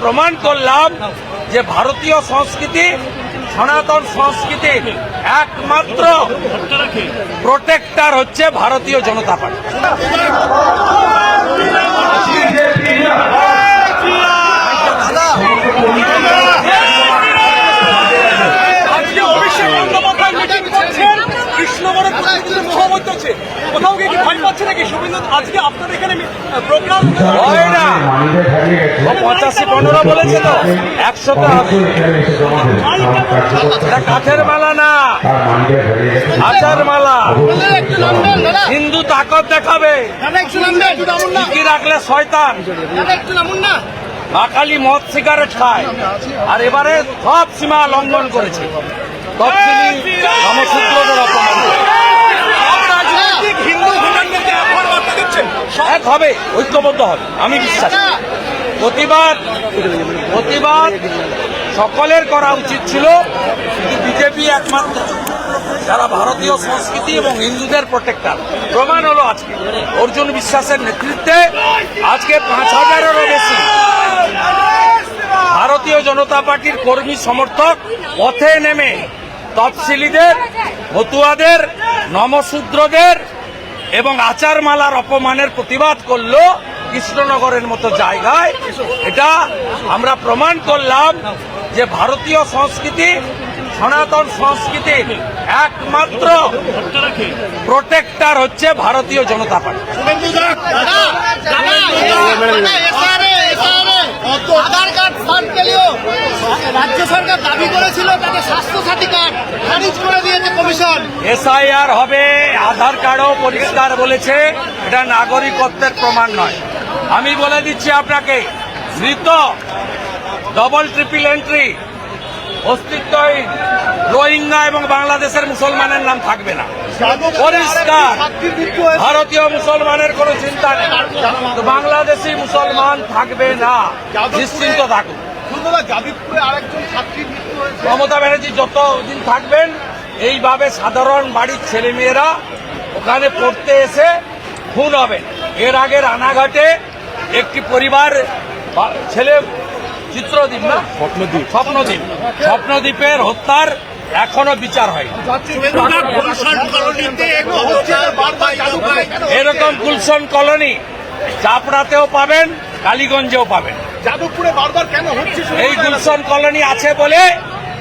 প্রমাণ করলাম যে ভারতীয় সংস্কৃতি, সনাতন সংস্কৃতির একমাত্র প্রোটেক্টার হচ্ছে ভারতীয় জনতা পার্টি। কৃষ্ণগড়ের প্রতিনিধিদের গিয়ে কি শুভেন্দু আজকে আপনার এখানে প্রোগ্রাম হয় না। পঁচাশি পনেরো বলেছে তো একশো কাঠের মালা না। আচার মালা। হিন্দু তাকত দেখাবে। কি রাখলে শয়তান। বাকালি মদ সিগারেট খায়। আর এবারে সব সীমা লঙ্ঘন করেছে। তফসিলি অপমান। রাজনৈতিক হিন্দু এক হবে ঐক্যবদ্ধ হবে। আমি বিশ্বাস। প্রতিবাদ প্রতিবাদ সকলের করা উচিত ছিল কিন্তু বিজেপি একমাত্র যারা ভারতীয় সংস্কৃতি এবং হিন্দুদের প্রোটেক্টার প্রমাণ হলো আজকে। অর্জুন বিশ্বাসের নেতৃত্বে আজকে পাঁচ হাজারেরও বেশি ভারতীয় জনতা পার্টির কর্মী সমর্থক পথে নেমে তফসিলিদের মতুয়াদের নমশূদ্রদের এবং আচারমালার অপমানের প্রতিবাদ করল কৃষ্ণনগরের মতো জায়গায়। এটা আমরা প্রমাণ করলাম যে ভারতীয় সংস্কৃতি, সনাতন সংস্কৃতির একমাত্র প্রোটেক্টার হচ্ছে ভারতীয় জনতা পার্টি। রাজ্য সরকার দাবি করেছিল তাকে স্বাস্থ্য সাথী কার্ড। খারিজ এসআইআর হবে আধার কার্ডও পরিষ্কার বলেছে এটা নাগরিকত্বের প্রমাণ নয়। আমি বলে দিচ্ছি আপনাকে মৃত ডবল ট্রিপল এন্ট্রি অস্তিত্বহীন রোহিঙ্গা এবং বাংলাদেশের মুসলমানের নাম থাকবে না। পরিষ্কার ভারতীয় মুসলমানের কোনো চিন্তা নেই। বাংলাদেশি মুসলমান থাকবে না। নিশ্চিন্ত থাকুন। মমতা ব্যানার্জি যতদিন থাকবেন এইভাবে সাধারণ বাড়ির ছেলেমেয়েরা ওখানে পড়তে এসে খুন হবে। এর আগে রানাঘাটে একটি পরিবার ছেলে চিত্রদ্বীপ না? স্বপ্নদ্বীপ স্বপ্নদ্বীপ স্বপ্নদ্বীপের হত্যার এখনও বিচার হয়। এরকম গুলশন কলোনি চাপড়াতেও পাবেন কালীগঞ্জেও পাবেন। যাদবপুরে বারবার কেন হচ্ছে এই গুলশন কলোনি আছে বলে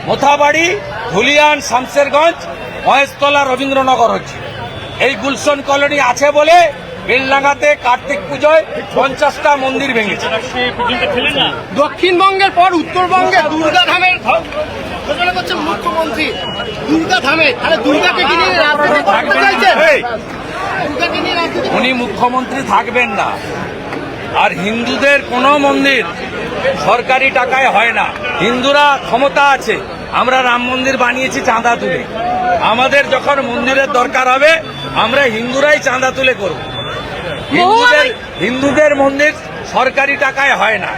মোথাবাড়ি ধুলিয়ান শামসেরগঞ্জ মহেশতলা রবীন্দ্রনগর হচ্ছে। এই গুলশন কলোনি আছে বলে বেলডাঙ্গাতে কার্তিক পুজোয় পঞ্চাশটা মন্দির ভেঙেছে। দক্ষিণবঙ্গের পর উত্তরবঙ্গে দুর্গা ধামের ঘোষণা করছে মুখ্যমন্ত্রী। দুর্গা ধামে তাহলে দুর্গাকে কি নিয়ে রাজনীতি করতে চাইছেন? দুর্গাকে নিয়ে রাজনীতি উনি মুখ্যমন্ত্রী থাকবেন না। আর হিন্দুদের কোনো মন্দির সরকারি টাকায় হয় না। হিন্দুরা ক্ষমতা আছে। আমরা রাম মন্দির বানিয়েছি চাঁদা তুলে। আমাদের যখন মন্দিরের দরকার হবে আমরা হিন্দুরাই চাঁদা তুলে করব। হিন্দুদের হিন্দুদের মন্দির সরকারি টাকায় হয় না।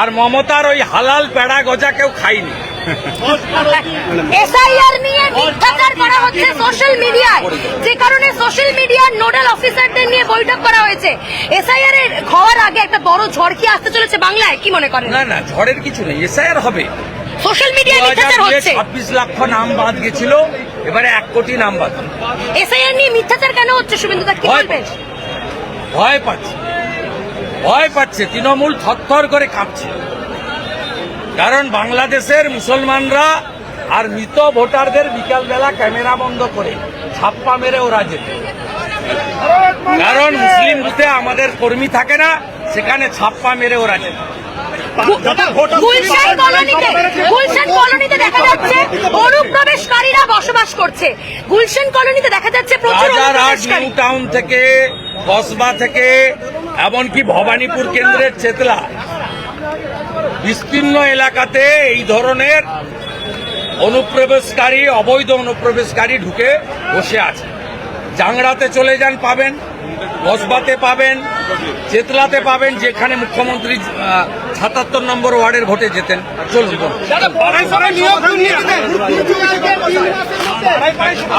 আর মমতার ওই হালাল পেড়া গজা কেউ খাইনি এসআইআর নিয়ে মিথ্যাচার করা হচ্ছে সোশ্যাল মিডিয়ায় যে কারণে সোশ্যাল মিডিয়ার নোডাল অফিসারদের নিয়ে বৈঠক করা হয়েছে। এসআইআর এর হওয়ার আগে একটা বড় ঝড় কি আসতে চলেছে বাংলায়? কি মনে করেন? না না ঝড়ের কিছু নেই। এসআইআর হবে। সোশ্যাল মিডিয়ায় মিথ্যাচার হচ্ছে। ছাব্বিশ লক্ষ নাম বাদ গেছিল এবারে এক কোটি নাম বাদ। এসআইআর নিয়ে মিথ্যাচার কেন হচ্ছে শুভেন্দু দা কি ভয় বলবেন? পাচ্ছে। ভয় পাচ্ছে। ভয় পাচ্ছে। তৃণমূল থরথর করে কাঁপছে। কারণ বাংলাদেশের মুসলমানরা আর মৃত ভোটারদের বিকালবেলা ক্যামেরা বন্ধ করে ছাপ্পা মেরে ওরা যেত কারণ মুসলিম বুথে আমাদের কর্মী থাকে না সেখানে ছাপ্পা মেরে ওরা যেত গুলশান কলোনিতে গুলশান কলোনিতে দেখা যাচ্ছে অনুপ্রবেশকারীরা বসবাস করছে। গুলশান কলোনিতে দেখা যাচ্ছে প্রচুর নিউ টাউন থেকে কসবা থেকে এমনকি ভবানীপুর কেন্দ্রের চেতলা। বিস্তীর্ণ এলাকাতে এই ধরনের অনুপ্রবেশকারী অবৈধ অনুপ্রবেশকারী ঢুকে বসে আছে। জাংড়াতে চলে যান পাবেন কসবাতে পাবেন চেতলাতে পাবেন যেখানে মুখ্যমন্ত্রী সাতাত্তর নম্বর ওয়ার্ডের ভোটে জেতেন। চলুন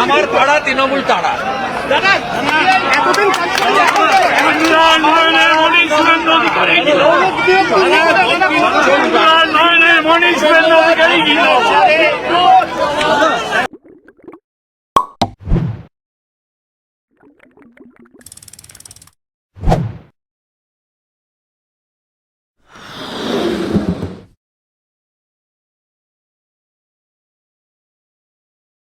আমার পাড়া তৃণমূল তারা